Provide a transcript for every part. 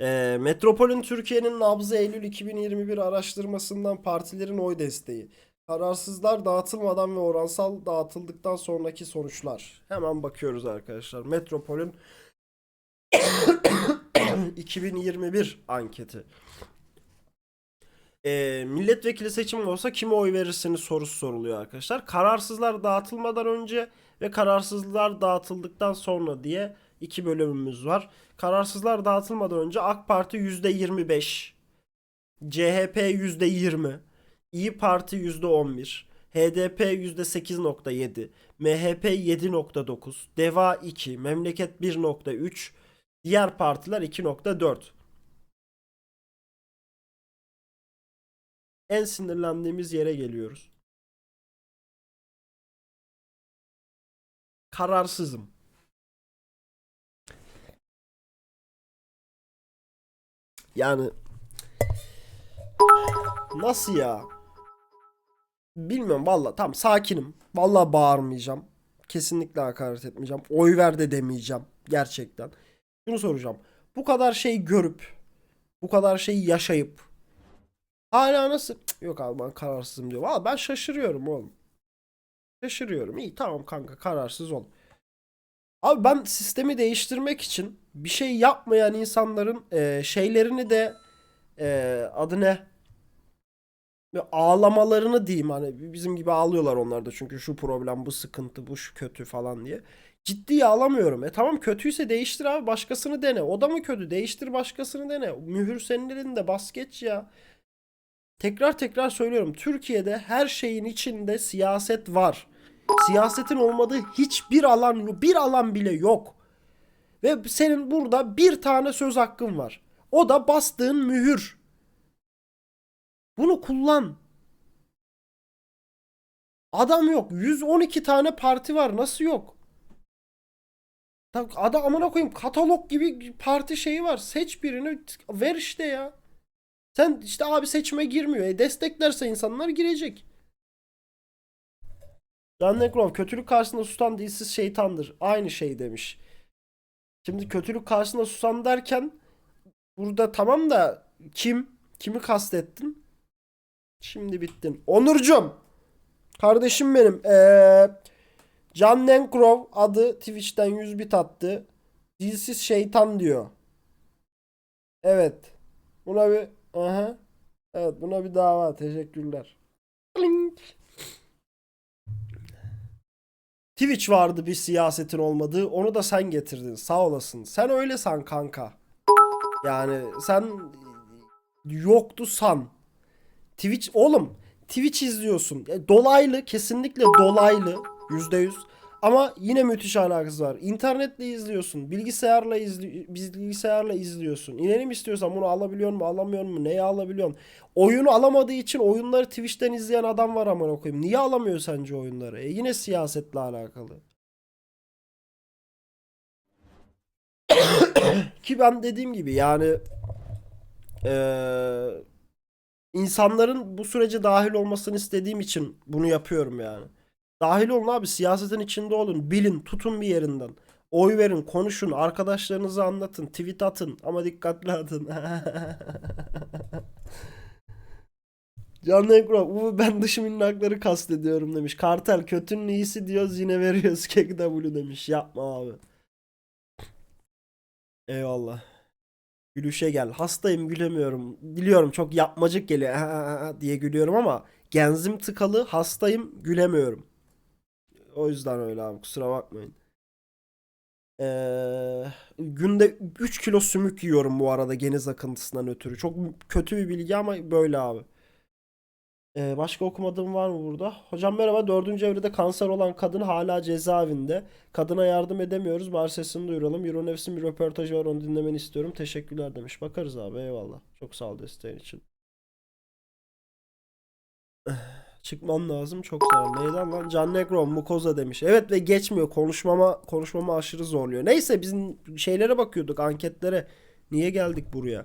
Ee, Metropol'ün Türkiye'nin nabzı Eylül 2021 araştırmasından partilerin oy desteği. Kararsızlar dağıtılmadan ve oransal dağıtıldıktan sonraki sonuçlar. Hemen bakıyoruz arkadaşlar. Metropol'ün 2021 anketi. Ee, milletvekili seçimi olsa kime oy verirsiniz sorusu soruluyor arkadaşlar. Kararsızlar dağıtılmadan önce ve kararsızlar dağıtıldıktan sonra diye iki bölümümüz var. Kararsızlar dağıtılmadan önce AK Parti %25, CHP %20, İyi Parti %11, HDP %8.7, MHP 7.9, DEVA 2, Memleket 1.3, diğer partiler 2.4. En sinirlendiğimiz yere geliyoruz. Kararsızım. Yani nasıl ya? Bilmiyorum valla tam sakinim. Valla bağırmayacağım. Kesinlikle hakaret etmeyeceğim. Oy ver de demeyeceğim. Gerçekten. Şunu soracağım. Bu kadar şey görüp bu kadar şeyi yaşayıp hala nasıl yok abi ben kararsızım diyor. Valla ben şaşırıyorum oğlum. Şaşırıyorum. İyi tamam kanka kararsız ol. Abi ben sistemi değiştirmek için bir şey yapmayan insanların e, şeylerini de e, adı ne? Ve ağlamalarını diyeyim hani bizim gibi ağlıyorlar onlar da çünkü şu problem bu sıkıntı bu şu kötü falan diye. Ciddiye alamıyorum. E tamam kötüyse değiştir abi başkasını dene. O da mı kötü? Değiştir başkasını dene. Mühür senin elinde bas geç ya. Tekrar tekrar söylüyorum. Türkiye'de her şeyin içinde siyaset var. Siyasetin olmadığı hiçbir alan bir alan bile yok. Ve senin burada bir tane söz hakkın var. O da bastığın mühür. Bunu kullan. Adam yok. 112 tane parti var. Nasıl yok? Adam amına koyayım katalog gibi parti şeyi var. Seç birini ver işte ya. Sen işte abi seçime girmiyor. E desteklerse insanlar girecek. Can Nekrov kötülük karşısında susan dilsiz şeytandır. Aynı şey demiş. Şimdi kötülük karşısında susan derken burada tamam da kim? Kimi kastettin? Şimdi bittin. Onurcum. Kardeşim benim. Ee, Can Nenkrov adı Twitch'ten 100 bit attı. Dilsiz şeytan diyor. Evet. Buna bir aha. Evet buna bir dava. Teşekkürler. Twitch vardı bir siyasetin olmadığı. Onu da sen getirdin. Sağ olasın. Sen öyle san kanka. Yani sen yoktu san. Twitch oğlum Twitch izliyorsun. E, dolaylı kesinlikle dolaylı %100 ama yine müthiş alakası var. İnternetle izliyorsun. Bilgisayarla izli bilgisayarla izliyorsun. İnelim istiyorsan bunu alabiliyor mu, alamıyor mu? Neyi alabiliyorsun? Oyunu alamadığı için oyunları Twitch'ten izleyen adam var amına koyayım. Niye alamıyor sence oyunları? E, yine siyasetle alakalı. Ki ben dediğim gibi yani eee insanların bu sürece dahil olmasını istediğim için bunu yapıyorum yani. Dahil olun abi siyasetin içinde olun. Bilin tutun bir yerinden. Oy verin konuşun arkadaşlarınıza anlatın tweet atın ama dikkatli atın. Can Ekro, bu ben dış minnakları kastediyorum demiş. Kartel kötünün iyisi diyoruz yine veriyoruz KW demiş. Yapma abi. Eyvallah. Gülüşe gel. Hastayım gülemiyorum. Biliyorum çok yapmacık geliyor diye gülüyorum ama genzim tıkalı hastayım gülemiyorum. O yüzden öyle abi kusura bakmayın. Ee, günde 3 kilo sümük yiyorum bu arada geniz akıntısından ötürü. Çok kötü bir bilgi ama böyle abi. Ee, başka okumadığım var mı burada? Hocam merhaba. Dördüncü evrede kanser olan kadın hala cezaevinde. Kadına yardım edemiyoruz. Bari sesini duyuralım. Euronefs'in bir röportajı var. Onu dinlemeni istiyorum. Teşekkürler demiş. Bakarız abi. Eyvallah. Çok sağ ol desteğin için. Çıkmam lazım. Çok ol. Neyden lan? Can Negron Mukoza demiş. Evet ve geçmiyor. Konuşmama konuşmama aşırı zorluyor. Neyse bizim şeylere bakıyorduk. Anketlere. Niye geldik buraya?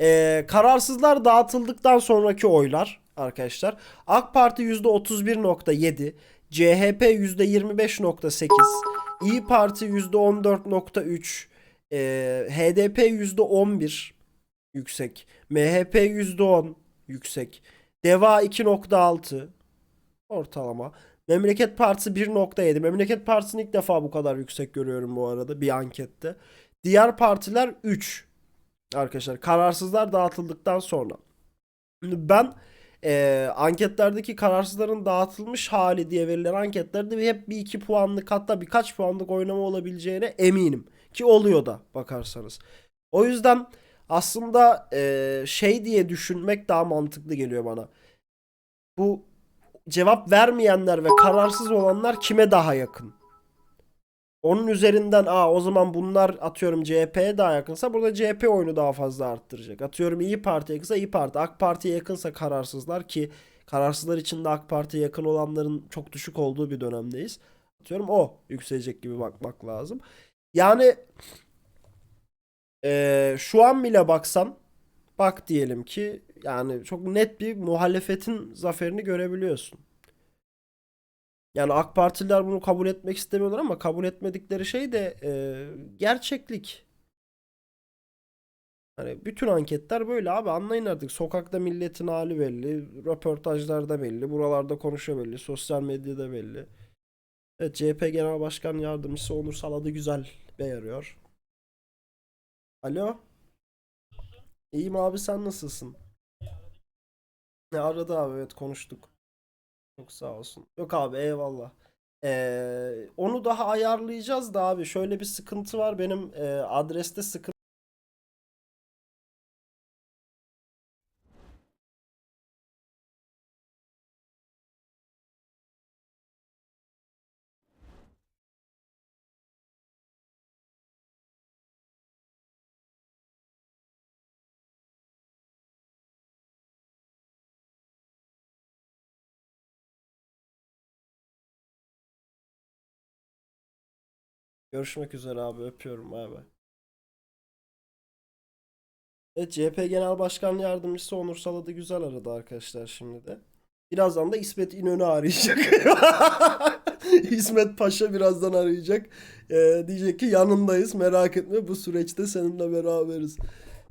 Ee, kararsızlar dağıtıldıktan sonraki oylar arkadaşlar. AK Parti %31.7, CHP %25.8, İyi Parti %14.3, e, HDP %11, yüksek. MHP %10 yüksek. Deva 2.6 ortalama. Memleket Partisi 1.7. Memleket Partisi'ni ilk defa bu kadar yüksek görüyorum bu arada bir ankette. Diğer partiler 3 arkadaşlar. Kararsızlar dağıtıldıktan sonra. Şimdi ben eee, anketlerdeki kararsızların dağıtılmış hali diye verilen anketlerde hep bir iki puanlık hatta birkaç puanlık oynama olabileceğine eminim. Ki oluyor da bakarsanız. O yüzden aslında eee, şey diye düşünmek daha mantıklı geliyor bana. Bu cevap vermeyenler ve kararsız olanlar kime daha yakın? Onun üzerinden aa o zaman bunlar atıyorum CHP'ye daha yakınsa burada CHP oyunu daha fazla arttıracak. Atıyorum İyi Parti'ye yakınsa İyi Parti. AK Parti'ye yakınsa kararsızlar ki kararsızlar içinde AK Parti'ye yakın olanların çok düşük olduğu bir dönemdeyiz. Atıyorum o yükselecek gibi bakmak lazım. Yani eee, şu an bile baksan bak diyelim ki yani çok net bir muhalefetin zaferini görebiliyorsun. Yani AK Partililer bunu kabul etmek istemiyorlar ama kabul etmedikleri şey de e, gerçeklik. Hani bütün anketler böyle abi anlayın artık. Sokakta milletin hali belli, röportajlarda belli, buralarda konuşuyor belli, sosyal medyada belli. Evet CHP Genel Başkan Yardımcısı Onur Saladı güzel beğeniyor. Alo? İyiyim abi sen nasılsın? Ne aradı abi evet konuştuk. Çok sağ olsun. Yok abi eyvallah. Ee, onu daha ayarlayacağız da abi şöyle bir sıkıntı var benim e, adreste sıkıntı. Görüşmek üzere abi öpüyorum abi. Evet CHP Genel Başkan Yardımcısı Onur Saladı güzel aradı arkadaşlar şimdi de. Birazdan da İsmet İnönü arayacak. İsmet Paşa birazdan arayacak. Ee, diyecek ki yanındayız merak etme bu süreçte seninle beraberiz.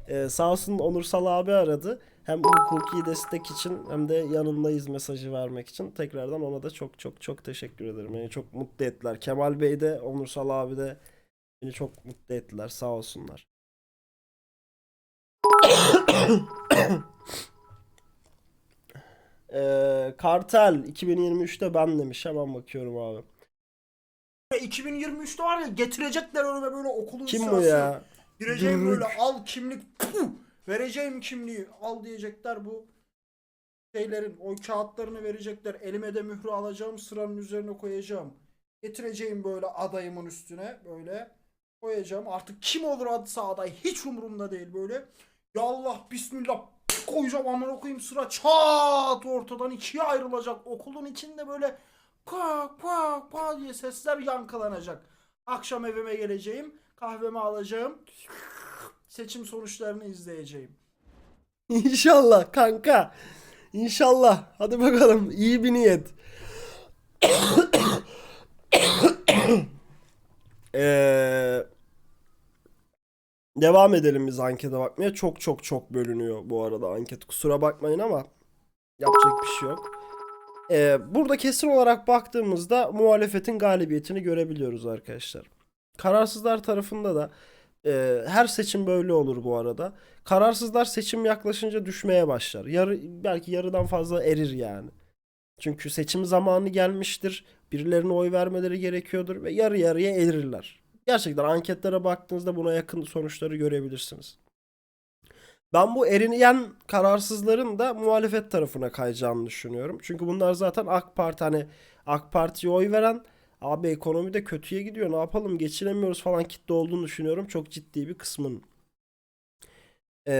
Ee, sağ olsun Onur Sal abi aradı. Hem hukuki destek için hem de yanındayız mesajı vermek için. Tekrardan ona da çok çok çok teşekkür ederim. Beni çok mutlu ettiler. Kemal Bey de Onur Sal abi de beni çok mutlu ettiler. Sağ olsunlar. Ee, Kartel 2023'te ben demiş. Hemen bakıyorum abi. 2023'te var ya getirecekler önüme böyle okulun Kim bu sırası. ya? Gireceğim Gümrük. böyle al kimlik puh, vereceğim kimliği. Al diyecekler bu şeylerin o kağıtlarını verecekler. Elime de mührü alacağım sıranın üzerine koyacağım. Getireceğim böyle adayımın üstüne böyle koyacağım. Artık kim olur adsa aday? Hiç umurumda değil böyle. Ya Allah bismillah koyacağım amına koyayım sıra. Çat ortadan ikiye ayrılacak. Okulun içinde böyle kwa kwa kwa diye sesler yankılanacak. Akşam evime geleceğim kahvemi alacağım seçim sonuçlarını izleyeceğim İnşallah kanka. İnşallah. Hadi bakalım. İyi bir niyet. Ee, devam edelim biz ankete bakmaya. Çok çok çok bölünüyor bu arada anket. Kusura bakmayın ama yapacak bir şey yok. Ee, burada kesin olarak baktığımızda muhalefetin galibiyetini görebiliyoruz arkadaşlar. Kararsızlar tarafında da e, her seçim böyle olur bu arada. Kararsızlar seçim yaklaşınca düşmeye başlar. Yarı, belki yarıdan fazla erir yani. Çünkü seçim zamanı gelmiştir. Birilerine oy vermeleri gerekiyordur ve yarı yarıya erirler. Gerçekten anketlere baktığınızda buna yakın sonuçları görebilirsiniz. Ben bu eriyen kararsızların da muhalefet tarafına kayacağını düşünüyorum. Çünkü bunlar zaten AK Parti hani AK Parti'ye oy veren abi ekonomide kötüye gidiyor ne yapalım geçinemiyoruz falan kitle olduğunu düşünüyorum. Çok ciddi bir kısmın. Ee,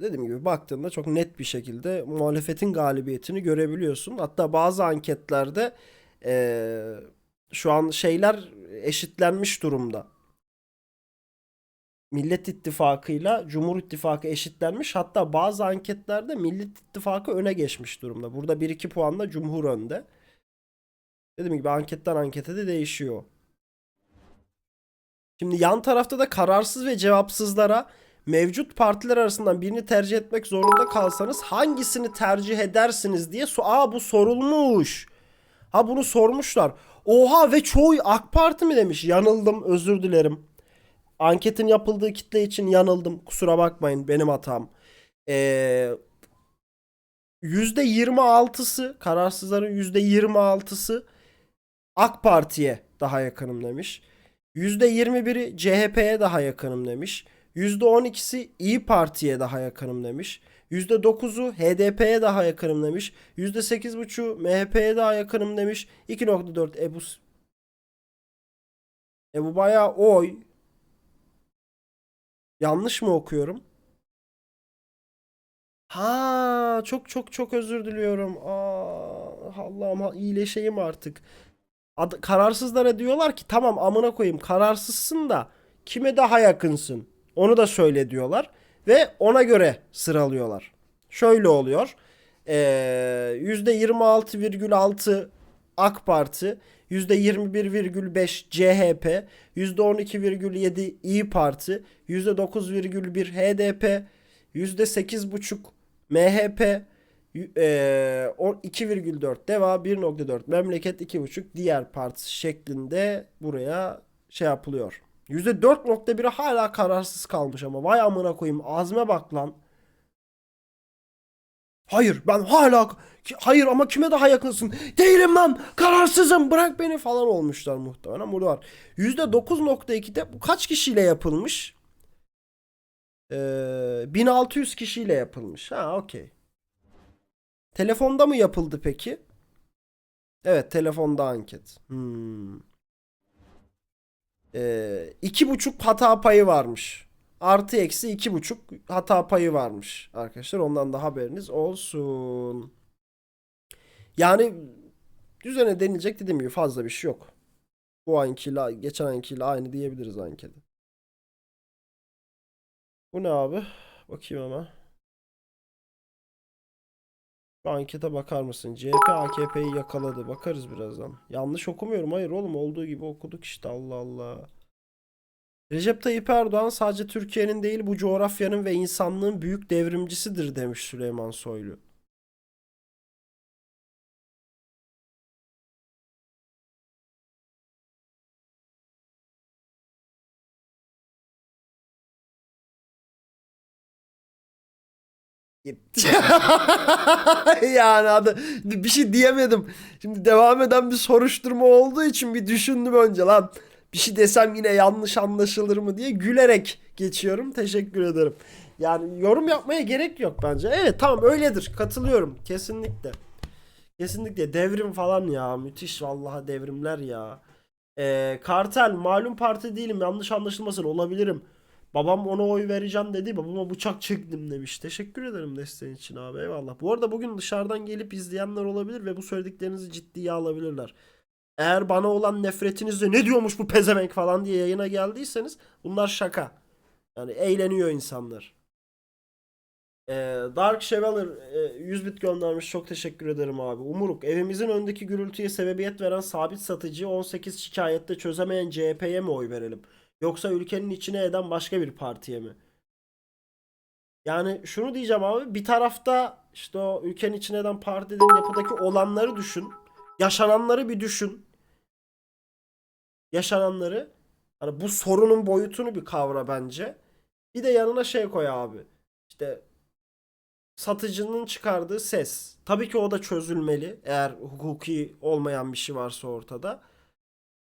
dediğim gibi baktığında çok net bir şekilde muhalefetin galibiyetini görebiliyorsun. Hatta bazı anketlerde ee, şu an şeyler eşitlenmiş durumda. Millet İttifakı'yla Cumhur İttifakı eşitlenmiş. Hatta bazı anketlerde Millet İttifakı öne geçmiş durumda. Burada 1-2 puanla Cumhur önde. Dediğim gibi anketten ankete de değişiyor. Şimdi yan tarafta da kararsız ve cevapsızlara mevcut partiler arasından birini tercih etmek zorunda kalsanız hangisini tercih edersiniz diye so Aa bu sorulmuş. Ha bunu sormuşlar. Oha ve çoğu AK Parti mi demiş? Yanıldım özür dilerim. Anketin yapıldığı kitle için yanıldım. Kusura bakmayın benim hatam. Ee, %26'sı kararsızların %26'sı AK Parti'ye daha yakınım demiş. %21'i CHP'ye daha yakınım demiş. %12'si İyi Parti'ye daha yakınım demiş. %9'u HDP'ye daha yakınım demiş. %8,5'u MHP'ye daha yakınım demiş. 2.4 Ebu e bu bayağı oy. Yanlış mı okuyorum? Ha, çok çok çok özür diliyorum. Aa, Allah'ım ha- iyileşeyim artık. Ad- kararsızlara diyorlar ki tamam amına koyayım kararsızsın da kime daha yakınsın? Onu da söyle diyorlar ve ona göre sıralıyorlar. Şöyle oluyor. Ee, %26,6 AK Parti, %21,5 CHP, %12,7 İyi Parti, %9,1 HDP, %8,5 MHP, 2,4 Deva 1.4 Memleket 2.5 diğer parti şeklinde buraya şey yapılıyor. %4.1'i hala kararsız kalmış ama vay amına koyayım azme bak lan. Hayır ben hala hayır ama kime daha yakınsın? Değilim lan kararsızım bırak beni falan olmuşlar muhtemelen burada var. %9.2'de bu kaç kişiyle yapılmış? Ee, 1600 kişiyle yapılmış. Ha okey. Telefonda mı yapıldı peki? Evet telefonda anket. Hmm. Ee, iki buçuk hata payı varmış. Artı eksi iki buçuk hata payı varmış arkadaşlar. Ondan da haberiniz olsun. Yani düzene denilecek dediğim gibi fazla bir şey yok. Bu ankiyle geçen ankiyle aynı diyebiliriz ankete. Bu ne abi? Bakayım ama. Ankete bakar mısın? CHP AKP'yi yakaladı. Bakarız birazdan. Yanlış okumuyorum. Hayır oğlum olduğu gibi okuduk işte. Allah Allah. Recep Tayyip Erdoğan sadece Türkiye'nin değil bu coğrafyanın ve insanlığın büyük devrimcisidir demiş Süleyman Soylu. yani adı bir şey diyemedim. Şimdi devam eden bir soruşturma olduğu için bir düşündüm önce lan. Bir şey desem yine yanlış anlaşılır mı diye gülerek geçiyorum. Teşekkür ederim. Yani yorum yapmaya gerek yok bence. Evet tamam öyledir. Katılıyorum. Kesinlikle. Kesinlikle devrim falan ya. Müthiş vallahi devrimler ya. Ee, kartel malum parti değilim. Yanlış anlaşılmasın olabilirim. Babam ona oy vereceğim dedi. Babama bıçak çektim demiş. Teşekkür ederim desteğin için abi. Eyvallah. Bu arada bugün dışarıdan gelip izleyenler olabilir ve bu söylediklerinizi ciddiye alabilirler. Eğer bana olan nefretinizle ne diyormuş bu pezevenk falan diye yayına geldiyseniz bunlar şaka. Yani eğleniyor insanlar. Ee, Dark Chevalier e, 100 bit göndermiş. Çok teşekkür ederim abi. Umuruk evimizin önündeki gürültüye sebebiyet veren sabit satıcı 18 şikayette çözemeyen CHP'ye mi oy verelim? Yoksa ülkenin içine eden başka bir partiye mi? Yani şunu diyeceğim abi. Bir tarafta işte o ülkenin içine eden partinin yapıdaki olanları düşün. Yaşananları bir düşün. Yaşananları. Hani bu sorunun boyutunu bir kavra bence. Bir de yanına şey koy abi. İşte satıcının çıkardığı ses. Tabii ki o da çözülmeli. Eğer hukuki olmayan bir şey varsa ortada.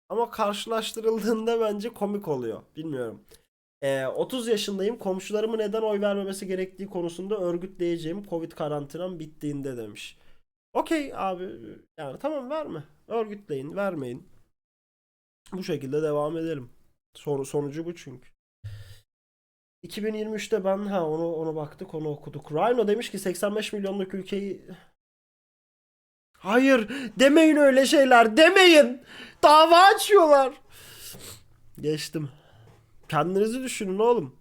Ama karşılaştırıldığında bence komik oluyor. Bilmiyorum. Ee, 30 yaşındayım. Komşularımın neden oy vermemesi gerektiği konusunda örgütleyeceğim Covid karantinam bittiğinde demiş. Okey abi. Yani tamam verme. Örgütleyin, vermeyin. Bu şekilde devam edelim. Soru sonucu bu çünkü. 2023'te ben ha onu onu baktık onu okuduk. Rhino demiş ki 85 milyonluk ülkeyi Hayır demeyin öyle şeyler demeyin. Dava açıyorlar. Geçtim. Kendinizi düşünün oğlum.